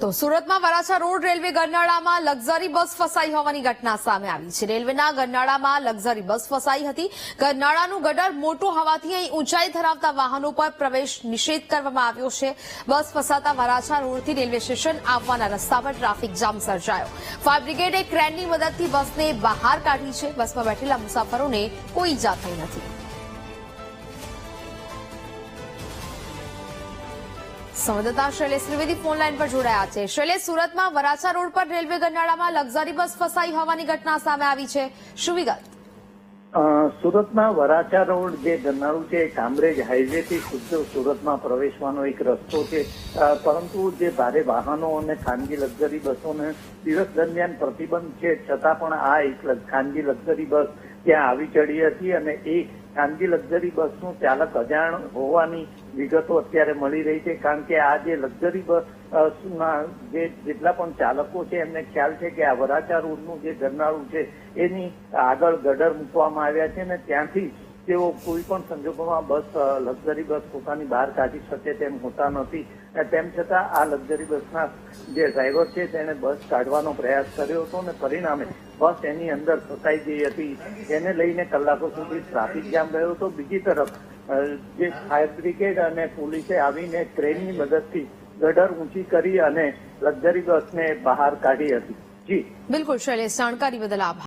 તો સુરતમાં Varachha road railway ગરનાળામાં લક્ઝરી બસ ફસાઈ હોવાની ઘટના સામે આવી છે. રેલવેના ગરનાળામાં લક્ઝરી બસ ફસાઈ હતી. ગરનાળાનું ગટર મોટું હોવાથી અહીં ઊંચાઈ ધરાવતા વાહનો પર પ્રવેશ નિષેધ કરવામાં આવ્યો છે. બસ ફસાતા વરાછા રોડથી રેલવે સ્ટેશન આવવાના રસ્તા પર ટ્રાફિક જામ સર્જાયો. ફાયર બ્રિગેડે ક્રેનની મદદથી બસને બહાર કાઢી છે. બસમાં બેઠેલા મુસાફરોને કોઈ ઈજા થઈ નથી. સંવાદદાતા શૈલેષ ત્રિવેદી ફોન લાઈન પર જોડાયા છે. શૈલેષ, સુરતમાં વરાછા રોડ પર રેલવે ગરનાળામાં લક્ઝરી બસ ફસાઈ હોવાની ઘટના સામે આવી છે. શું વિગત? સુરતમાં વરાછા રોડ જે ગરનાળું છે કામરેજ હાઈવે થી સીધો સુરતમાં પ્રવેશવાનો એક રસ્તો છે. પરંતુ જે ભારે વાહનો અને ખાનગી લક્ઝરી બસોને દિવસ દરમિયાન પ્રતિબંધ છે, છતાં પણ આ એક ખાનગી લક્ઝરી બસ ત્યાં આવી ચડી હતી અને એ ખાનગી લક્ઝરી બસનું ચાલક અજાણ હોવાની વિગતો અત્યારે મળી રહી છે. કારણ કે આ જે લક્ઝરી બસ અ, જે જેટલા પણ ચાલકો છે એમને ખ્યાલ છે કે આ વરાછા રોડનું જે ગરનાળું છે એની આગળ ગડર મૂકવામાં આવ્યા છે ને ત્યાંથી તેઓ કોઈ પણ સંજોગોમાં બસ લક્ઝરી બસ પોતાની બહાર કાઢી શકે તેમ હોતા નથી. તેમ છતાં આ લક્ઝરી બસના જે ડ્રાઈવર છે તેણે બસ કાઢવાનો પ્રયાસ કર્યો હતો અને પરિણામે બસ એની અંદર ફસાઈ ગઈ હતી. એને લઈને કલાકો સુધી ટ્રાફિક જામ રહ્યો હતો. બીજી તરફ જે ફાયર બ્રિગેડ અને પોલીસે આવીને ટ્રેનની મદદથી ગડર ઊંચી કરી અને લક્ઝરી બસને બહાર કાઢી હતી. જી. બિલકુલ, શૈલેષ, જાણકારી બદલ આભાર.